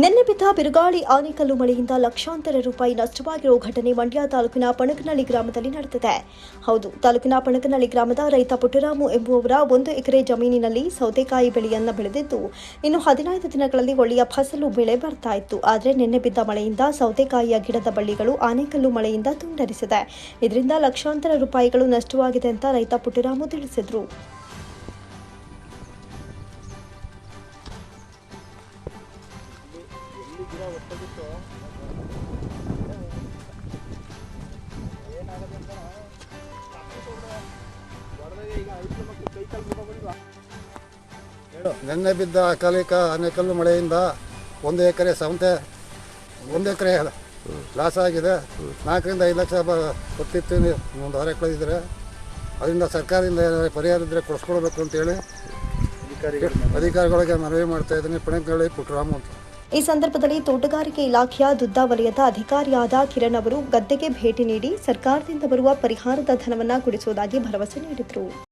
ನಿನ್ನೆ ಬಿದ್ದ ಬಿರುಗಾಳಿ ಆನೆಕಲ್ಲು ಮಳೆಯಿಂದ ಲಕ್ಷಾಂತರ ರೂಪಾಯಿ ನಷ್ಟವಾಗಿರುವ ಘಟನೆ ಮಂಡ್ಯ ತಾಲೂಕಿನ ಪಣಕನಳ್ಳಿ ಗ್ರಾಮದಲ್ಲಿ ನಡೆದಿದೆ. ಹೌದು, ತಾಲೂಕಿನ ಪಣಕನಳ್ಳಿ ಗ್ರಾಮದ ರೈತ ಪುಟ್ಟರಾಮು ಎಂಬುವವರ ಒಂದು ಎಕರೆ ಜಮೀನಿನಲ್ಲಿ ಸೌತೆಕಾಯಿ ಬೆಳೆಯನ್ನು ಬೆಳೆದಿದ್ದು, ಇನ್ನು ಹದಿನೈದು ದಿನಗಳಲ್ಲಿ ಒಳ್ಳೆಯ ಫಸಲು ಬೆಳೆ ಬರ್ತಾ ಇತ್ತು. ಆದರೆ ನಿನ್ನೆ ಬಿದ್ದ ಮಳೆಯಿಂದ ಸೌತೆಕಾಯಿಯ ಗಿಡದ ಬಳ್ಳಿಗಳು ಆನೆಕಲ್ಲು ಮಳೆಯಿಂದ ತುಂಡರಿಸಿದೆ. ಇದರಿಂದ ಲಕ್ಷಾಂತರ ರೂಪಾಯಿಗಳು ನಷ್ಟವಾಗಿದೆ ಅಂತ ರೈತ ಪುಟ್ಟರಾಮು ತಿಳಿಸಿದರು. ನಿನ್ನೆ ಬಿದ್ದ ಅಕಾಲಿಕ ಅನೇಕಲ್ಲು ಮಳೆಯಿಂದ ಒಂದು ಎಕರೆ ಸಮತೆ ಒಂದು ಎಕರೆ ಲಾಸ್ ಆಗಿದೆ. ನಾಲ್ಕರಿಂದ ಐದು ಲಕ್ಷ ಕೊಟ್ಟಿತ್ತು ಒಂದು ಹೊರ ಕಳೆದಿದ್ರೆ. ಅದರಿಂದ ಸರ್ಕಾರದಿಂದ ಏನಾದರೂ ಪರಿಹಾರ ಇದ್ದರೆ ಕೊಡಿಸ್ಕೊಡ್ಬೇಕು ಅಂತೇಳಿ ಅಧಿಕಾರಿಗಳಿಗೆ ಮನವಿ ಮಾಡ್ತಾ ಇದ್ದೀನಿ. ಪಣಕನಹಳ್ಳಿ ಪುಟ್ಟರಾಮು ಅಂತ. ಈ ಸಂದರ್ಭದಲ್ಲಿ ತೋಟಗಾರಿಕೆ ಇಲಾಖೆಯ ದುದ್ದ ವಲಯದ ಅಧಿಕಾರಿಯಾದ ಕಿರಣ್ ಅವರು ಗದ್ದೆಗೆ ಭೇಟಿ ನೀಡಿ ಸರ್ಕಾರದಿಂದ ಬರುವ ಪರಿಹಾರದ ಧನವನ್ನ ಕೊಡಿಸುವುದಾಗಿ ಭರವಸೆ ನೀಡಿದರು.